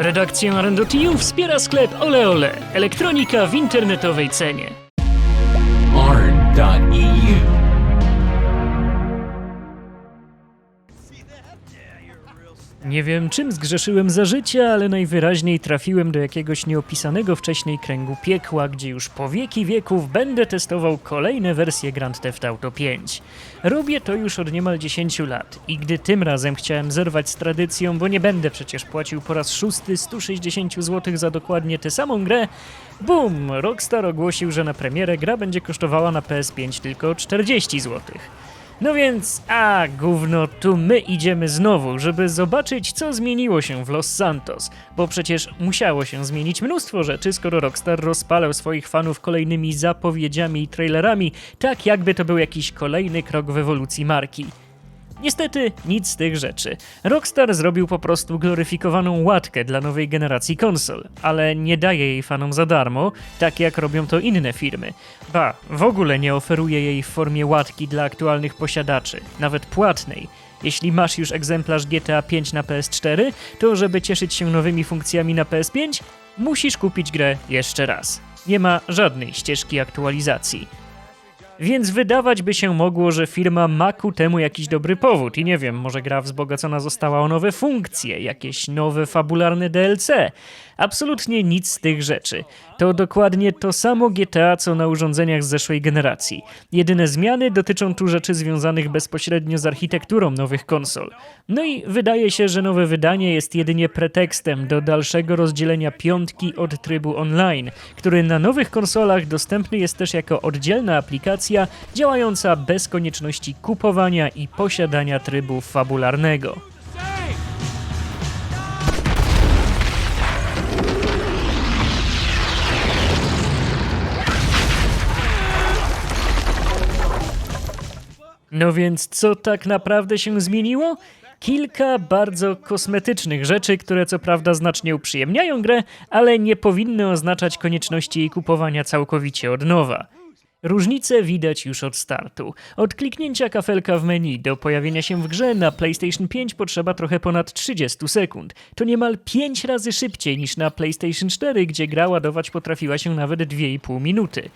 Redakcję Arendotiu wspiera sklep Ole Ole. Elektronika w internetowej cenie. arn.eu. Nie wiem, czym zgrzeszyłem za życie, ale najwyraźniej trafiłem do jakiegoś nieopisanego wcześniej kręgu piekła, gdzie już po wieki wieków będę testował kolejne wersje Grand Theft Auto 5. Robię to już od niemal 10 lat i gdy tym razem chciałem zerwać z tradycją, bo nie będę przecież płacił po raz szósty 160 zł za dokładnie tę samą grę, bum! Rockstar ogłosił, że na premierę gra będzie kosztowała na PS5 tylko 40 złotych. No więc, a gówno, tu my idziemy znowu, żeby zobaczyć, co zmieniło się w Los Santos, bo przecież musiało się zmienić mnóstwo rzeczy, skoro Rockstar rozpalał swoich fanów kolejnymi zapowiedziami i trailerami, tak jakby to był jakiś kolejny krok w ewolucji marki. Niestety nic z tych rzeczy. Rockstar zrobił po prostu gloryfikowaną łatkę dla nowej generacji konsol, ale nie daje jej fanom za darmo, tak jak robią to inne firmy. Ba, w ogóle nie oferuje jej w formie łatki dla aktualnych posiadaczy, nawet płatnej. Jeśli masz już egzemplarz GTA 5 na PS4, to żeby cieszyć się nowymi funkcjami na PS5, musisz kupić grę jeszcze raz. Nie ma żadnej ścieżki aktualizacji. Więc wydawać by się mogło, że firma ma ku temu jakiś dobry powód i nie wiem, może gra wzbogacona została o nowe funkcje, jakieś nowe fabularne DLC. Absolutnie nic z tych rzeczy. To dokładnie to samo GTA, co na urządzeniach z zeszłej generacji. Jedyne zmiany dotyczą tu rzeczy związanych bezpośrednio z architekturą nowych konsol. No i wydaje się, że nowe wydanie jest jedynie pretekstem do dalszego rozdzielenia piątki od trybu online, który na nowych konsolach dostępny jest też jako oddzielna aplikacja działająca bez konieczności kupowania i posiadania trybu fabularnego. No więc co tak naprawdę się zmieniło? Kilka bardzo kosmetycznych rzeczy, które co prawda znacznie uprzyjemniają grę, ale nie powinny oznaczać konieczności jej kupowania całkowicie od nowa. Różnice widać już od startu. Od kliknięcia kafelka w menu do pojawienia się w grze na PlayStation 5 potrzeba trochę ponad 30 sekund. To niemal 5 razy szybciej niż na PlayStation 4, gdzie gra ładować potrafiła się nawet 2,5 minuty.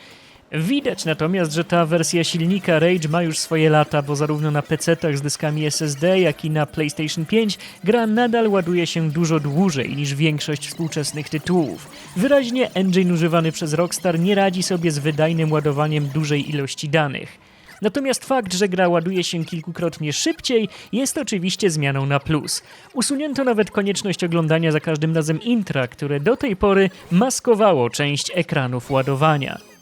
Widać natomiast, że ta wersja silnika Rage ma już swoje lata, bo zarówno na PC-tach z dyskami SSD, jak i na PlayStation 5 gra nadal ładuje się dużo dłużej niż większość współczesnych tytułów. Wyraźnie engine używany przez Rockstar nie radzi sobie z wydajnym ładowaniem dużej ilości danych. Natomiast fakt, że gra ładuje się kilkukrotnie szybciej, jest oczywiście zmianą na plus. Usunięto nawet konieczność oglądania za każdym razem intra, które do tej pory maskowało część ekranów ładowania.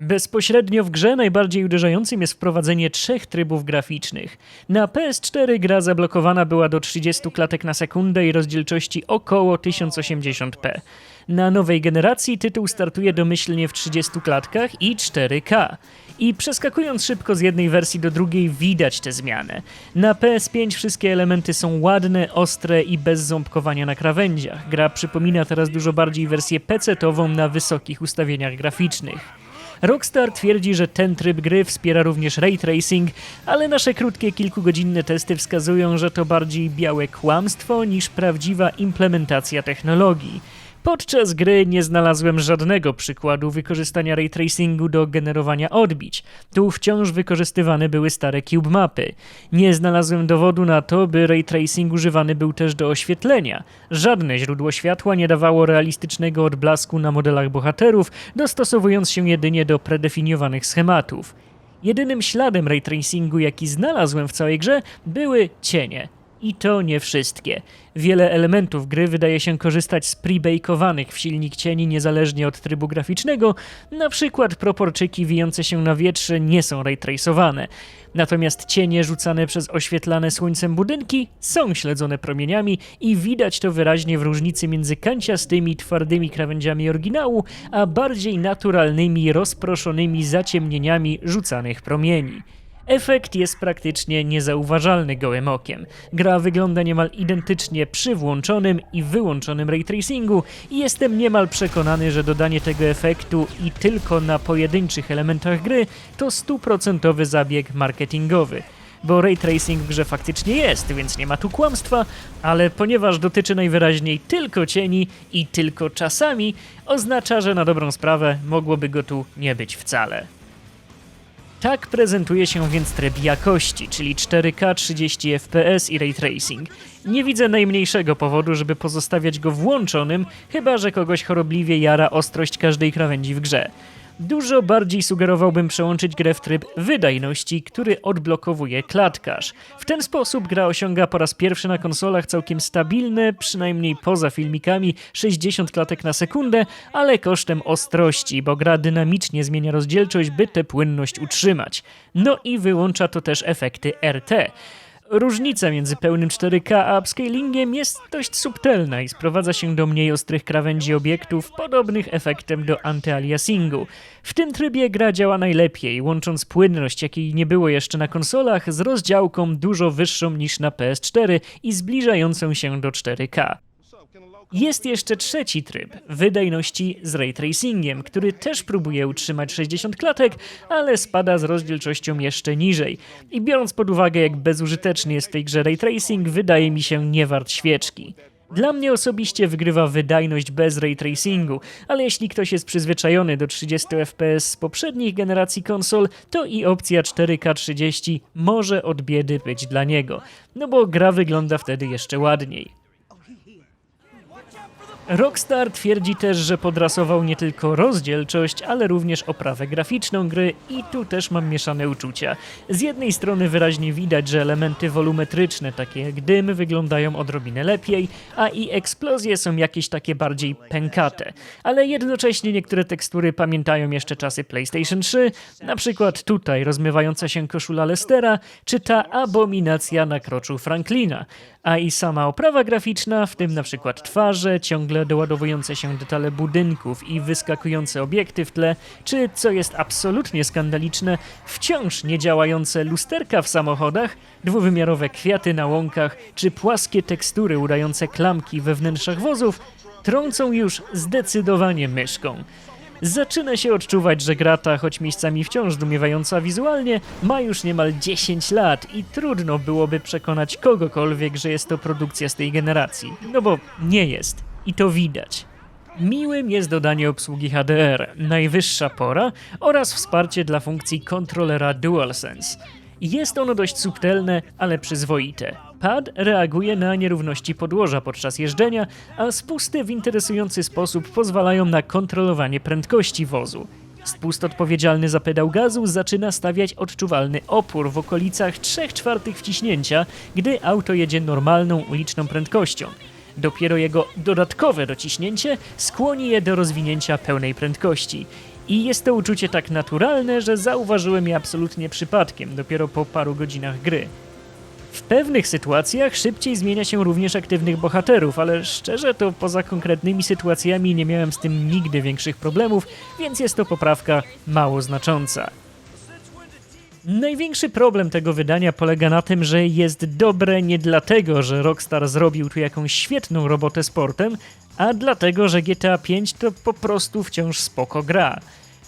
Bezpośrednio w grze najbardziej uderzającym jest wprowadzenie trzech trybów graficznych. Na PS4 gra zablokowana była do 30 klatek na sekundę i rozdzielczości około 1080p. Na nowej generacji tytuł startuje domyślnie w 30 klatkach i 4K. I przeskakując szybko z jednej wersji do drugiej widać tę zmianę. Na PS5 wszystkie elementy są ładne, ostre i bez ząbkowania na krawędziach. Gra przypomina teraz dużo bardziej wersję PC-tową na wysokich ustawieniach graficznych. Rockstar twierdzi, że ten tryb gry wspiera również ray tracing, ale nasze krótkie kilkugodzinne testy wskazują, że to bardziej białe kłamstwo niż prawdziwa implementacja technologii. Podczas gry nie znalazłem żadnego przykładu wykorzystania ray tracingu do generowania odbić. Tu wciąż wykorzystywane były stare cube mapy. Nie znalazłem dowodu na to, by ray tracing używany był też do oświetlenia. Żadne źródło światła nie dawało realistycznego odblasku na modelach bohaterów, dostosowując się jedynie do predefiniowanych schematów. Jedynym śladem ray tracingu, jaki znalazłem w całej grze, były cienie. I to nie wszystkie. Wiele elementów gry wydaje się korzystać z prebake'owanych w silnik cieni niezależnie od trybu graficznego, na przykład proporczyki wijące się na wietrze nie są raytracowane. Natomiast cienie rzucane przez oświetlane słońcem budynki są śledzone promieniami i widać to wyraźnie w różnicy między kanciastymi, twardymi krawędziami oryginału, a bardziej naturalnymi, rozproszonymi zaciemnieniami rzucanych promieni. Efekt jest praktycznie niezauważalny gołym okiem. Gra wygląda niemal identycznie przy włączonym i wyłączonym ray tracingu i jestem niemal przekonany, że dodanie tego efektu i tylko na pojedynczych elementach gry to stuprocentowy zabieg marketingowy. bo ray tracing w grze faktycznie jest, więc nie ma tu kłamstwa, ale ponieważ dotyczy najwyraźniej tylko cieni i tylko czasami, oznacza, że na dobrą sprawę mogłoby go tu nie być wcale. Tak prezentuje się więc tryb jakości, czyli 4K 30 FPS i ray tracing. Nie widzę najmniejszego powodu, żeby pozostawiać go włączonym, chyba że kogoś chorobliwie jara ostrość każdej krawędzi w grze. Dużo bardziej sugerowałbym przełączyć grę w tryb wydajności, który odblokowuje klatkarz. W ten sposób gra osiąga po raz pierwszy na konsolach całkiem stabilne, przynajmniej poza filmikami, 60 klatek na sekundę, ale kosztem ostrości, bo gra dynamicznie zmienia rozdzielczość, by tę płynność utrzymać. No i wyłącza to też efekty RT. Różnica między pełnym 4K a upscalingiem jest dość subtelna i sprowadza się do mniej ostrych krawędzi obiektów, podobnych efektem do antyaliasingu. W tym trybie gra działa najlepiej, łącząc płynność, jakiej nie było jeszcze na konsolach, z rozdziałką dużo wyższą niż na PS4 i zbliżającą się do 4K. Jest jeszcze trzeci tryb, wydajności z ray tracingiem, który też próbuje utrzymać 60 klatek, ale spada z rozdzielczością jeszcze niżej. I biorąc pod uwagę, jak bezużyteczny jest w tej grze ray tracing, wydaje mi się nie wart świeczki. Dla mnie osobiście wygrywa wydajność bez ray tracingu, ale jeśli ktoś jest przyzwyczajony do 30 fps z poprzednich generacji konsol, to i opcja 4K 30 może od biedy być dla niego, no bo gra wygląda wtedy jeszcze ładniej. Rockstar twierdzi też, że podrasował nie tylko rozdzielczość, ale również oprawę graficzną gry i tu też mam mieszane uczucia. Z jednej strony wyraźnie widać, że elementy wolumetryczne, takie jak dym, wyglądają odrobinę lepiej, a i eksplozje są jakieś takie bardziej pękate. Ale jednocześnie niektóre tekstury pamiętają jeszcze czasy PlayStation 3, na przykład tutaj rozmywająca się koszula Lestera, czy ta abominacja na kroczu Franklina. A i sama oprawa graficzna, w tym na przykład twarze, ciągle doładowujące się detale budynków i wyskakujące obiekty w tle, czy co jest absolutnie skandaliczne, wciąż niedziałające lusterka w samochodach, dwuwymiarowe kwiaty na łąkach, czy płaskie tekstury udające klamki we wnętrzach wozów, trącą już zdecydowanie myszką. Zaczyna się odczuwać, że gra ta, choć miejscami wciąż zdumiewająca wizualnie, ma już niemal 10 lat i trudno byłoby przekonać kogokolwiek, że jest to produkcja z tej generacji. No bo nie jest. I to widać. Miłym jest dodanie obsługi HDR, najwyższa pora oraz wsparcie dla funkcji kontrolera DualSense. Jest ono dość subtelne, ale przyzwoite. Pad reaguje na nierówności podłoża podczas jeżdżenia, a spusty w interesujący sposób pozwalają na kontrolowanie prędkości wozu. Spust odpowiedzialny za pedał gazu zaczyna stawiać odczuwalny opór w okolicach 3 czwartych wciśnięcia, gdy auto jedzie normalną uliczną prędkością. Dopiero jego dodatkowe dociśnięcie skłoni je do rozwinięcia pełnej prędkości. I jest to uczucie tak naturalne, że zauważyłem je absolutnie przypadkiem, dopiero po paru godzinach gry. W pewnych sytuacjach szybciej zmienia się również aktywnych bohaterów, ale szczerze to poza konkretnymi sytuacjami nie miałem z tym nigdy większych problemów, więc jest to poprawka mało znacząca. Największy problem tego wydania polega na tym, że jest dobre nie dlatego, że Rockstar zrobił tu jakąś świetną robotę sportem, a dlatego, że GTA V to po prostu wciąż spoko gra.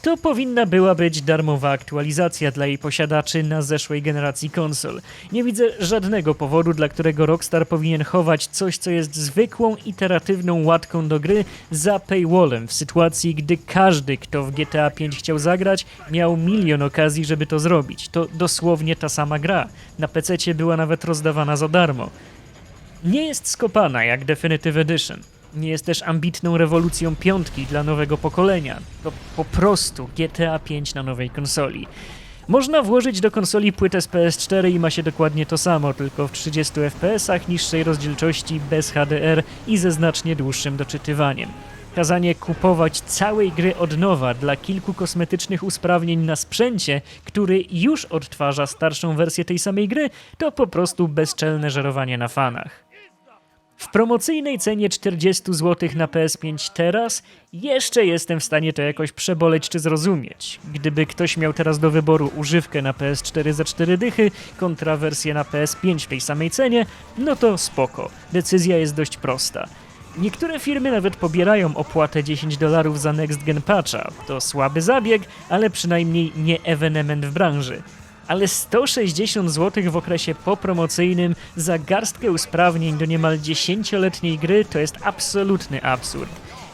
To powinna była być darmowa aktualizacja dla jej posiadaczy na zeszłej generacji konsol. Nie widzę żadnego powodu, dla którego Rockstar powinien chować coś, co jest zwykłą, iteratywną łatką do gry za paywallem w sytuacji, gdy każdy, kto w GTA V chciał zagrać, miał milion okazji, żeby to zrobić. To dosłownie ta sama gra. Na PC była nawet rozdawana za darmo. Nie jest skopana jak Definitive Edition. Nie jest też ambitną rewolucją piątki dla nowego pokolenia. To po prostu GTA 5 na nowej konsoli. Można włożyć do konsoli płytę z PS4 i ma się dokładnie to samo, tylko w 30 fps, niższej rozdzielczości, bez HDR i ze znacznie dłuższym doczytywaniem. Kazanie kupować całej gry od nowa dla kilku kosmetycznych usprawnień na sprzęcie, który już odtwarza starszą wersję tej samej gry, to po prostu bezczelne żerowanie na fanach. W promocyjnej cenie 40 zł na PS5 teraz jeszcze jestem w stanie to jakoś przeboleć czy zrozumieć. Gdyby ktoś miał teraz do wyboru używkę na PS4 za 4 dychy kontra wersję na PS5 w tej samej cenie, no to spoko. Decyzja jest dość prosta. Niektóre firmy nawet pobierają opłatę 10 dolarów za Next Gen Patcha. To słaby zabieg, ale przynajmniej nie ewenement w branży. Ale 160 zł w okresie popromocyjnym za garstkę usprawnień do niemal 10-letniej gry to jest absolutny absurd.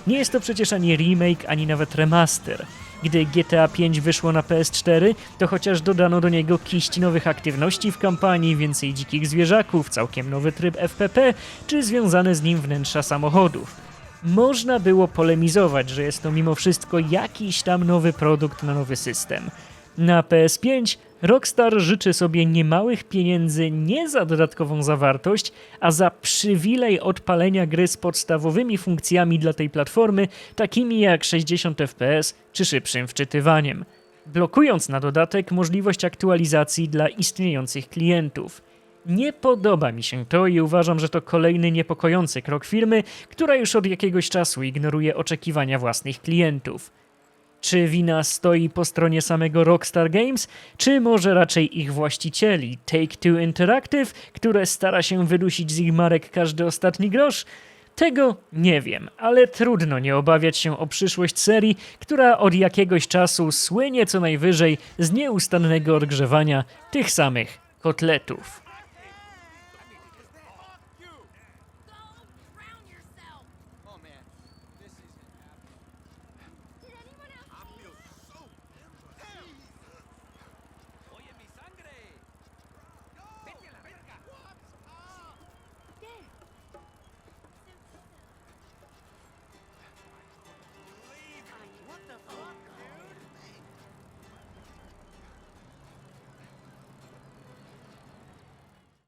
Nie jest to przecież ani remake, ani nawet remaster. Gdy GTA V wyszło na PS4, to chociaż dodano do niego kiść nowych aktywności w kampanii, więcej dzikich zwierzaków, całkiem nowy tryb FPP, czy związane z nim wnętrza samochodów. Można było polemizować, że jest to mimo wszystko jakiś tam nowy produkt na nowy system. Na PS5 Rockstar życzy sobie niemałych pieniędzy nie za dodatkową zawartość, a za przywilej odpalenia gry z podstawowymi funkcjami dla tej platformy, takimi jak 60 FPS czy szybszym wczytywaniem, blokując na dodatek możliwość aktualizacji dla istniejących klientów. Nie podoba mi się to i uważam, że to kolejny niepokojący krok firmy, która już od jakiegoś czasu ignoruje oczekiwania własnych klientów. Czy wina stoi po stronie samego Rockstar Games, czy może raczej ich właścicieli, Take-Two Interactive, które stara się wydusić z ich marek każdy ostatni grosz? Tego nie wiem, ale trudno nie obawiać się o przyszłość serii, która od jakiegoś czasu słynie co najwyżej z nieustannego odgrzewania tych samych kotletów.